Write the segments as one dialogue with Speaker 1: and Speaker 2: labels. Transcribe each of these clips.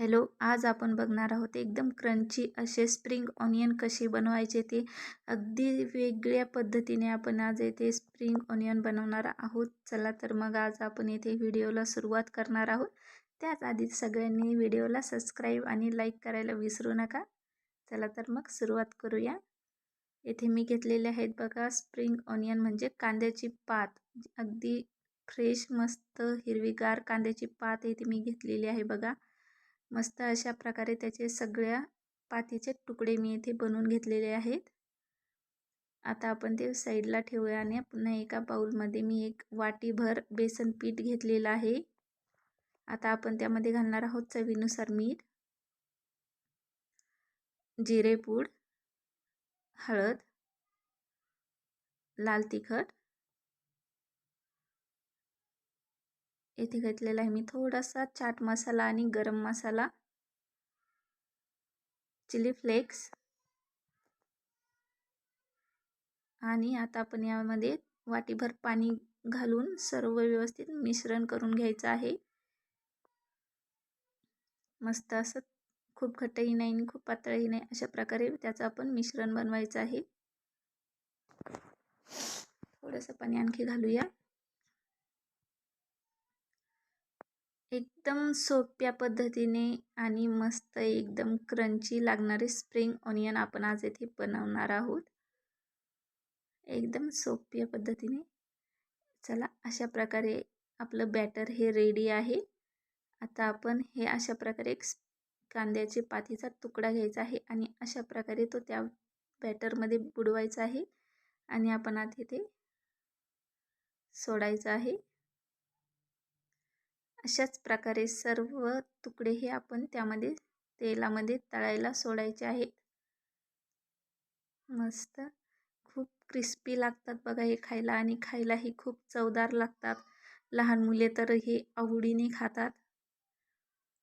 Speaker 1: Hello आज आपण बघणार आहोत एकदम क्रंची असे स्प्रिंग ऑनियन कसे बनवायचे ते. अगदी वेगळ्या पद्धतीने आपण आज येथे स्प्रिंग ऑनियन बनवणार आहोत. चला तर मग आज आपण येथे व्हिडिओला सुरुवात करणार आहोत. त्याच आधी सगळ्यांनी व्हिडिओला सबस्क्राईब आणि लाईक करायला विसरू नका. चला तर मग सुरुवात करूया. येथे मी घेतलेले आहेत बघा स्प्रिंग ऑनियन म्हणजे कांद्याची पात. अगदी फ्रेश मस्त हिरवीगार कांद्याची पात येथे मी घेतलेली आहे बघा. मस्त अशा प्रकारे त्याचे सगळ्या पातीचे तुकडे मी इथे बनवून घेतलेले आहेत. आता आपण ते साईडला ठेवूया आणि पुन्हा एका बाऊलमध्ये मी एक वाटीभर बेसन पीठ घेतलेलं आहे. आता आपण त्यामध्ये घालणार आहोत चवीनुसार मीठ जिरेपूड हळद लाल तिखट येथे घेतलेला आहे मी. थोडासा चाट मसाला आणि गरम मसाला. Chilli flakes. आणि आता आपण यामध्ये वाटीभर पाणी घालून सर्व व्यवस्थित मिश्रण करून घ्यायचं आहे. मस्त असं खूप घट्टही नाही आणि खूप पातळही नाही अशा प्रकारे त्याचं आपण मिश्रण बनवायचं आहे. थोडंसं पाणी आणखी घालूया. एकदम सोप्या पद्धतीने आणि मस्त एकदम क्रंची लागणारे स्प्रिंग ऑनियन आपण आज येथे बनवणार आहोत. एकदम सोप्या पद्धतीने. चला अशा प्रकारे आपलं बॅटर हे रेडी आहे. आता आपण हे अशा प्रकारे एक कांद्याचे पातीचा तुकडा घ्यायचा आहे आणि अशा प्रकारे तो त्या बॅटरमध्ये बुडवायचा आहे. आणि आपण आता इथे सोडायचं आहे. अशाच प्रकारे सर्व तुकडे हे आपण त्यामध्ये तेलामध्ये तळायला सोडायचे आहेत. मस्त. खूप क्रिस्पी लागतात बघा हे खायला आणि खायलाही खूप चवदार लागतात. लहान मुले तर हे आवडीने खातात.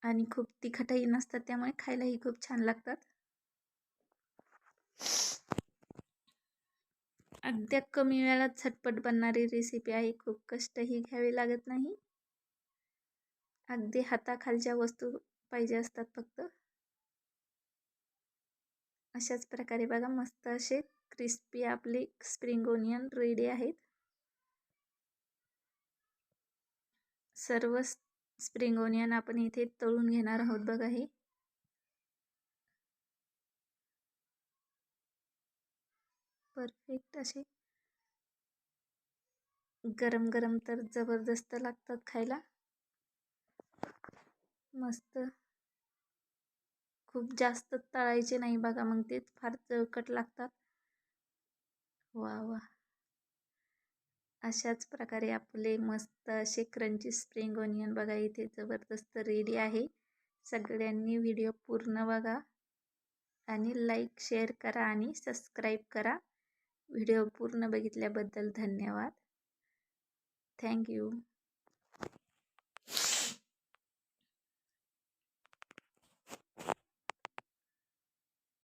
Speaker 1: आणि खूप तिखटही नसतात त्यामुळे खायलाही खूप छान लागतात. अगद्या कमी वेळात झटपट बनणारी रेसिपी आहे. खूप कष्टही घ्यावे लागत नाही. अगदी हाताखालच्या वस्तू पाहिजे असतात फक्त. अशाच प्रकारे बघा मस्त असे क्रिस्पी आपले स्प्रिंग ओनियन रेडी आहेत. सर्व स्प्रिंग ओनियन आपण इथे तळून घेणार आहोत बघा हे. परफेक्ट असे. गरम गरम तर जबरदस्त लागतात खायला. मस्त. खूप जास्त तळायचे नाही बघा मग ते फार चळकट लागतात. वा वा. अशाच प्रकारे आपले मस्त असे क्रंची स्प्रिंग ऑनियन बघा इथे जबरदस्त रेडी आहे. सगळ्यांनी व्हिडिओ पूर्ण बघा आणि लाईक शेअर करा आणि सबस्क्राईब करा. व्हिडिओ पूर्ण बघितल्याबद्दल धन्यवाद. थँक्यू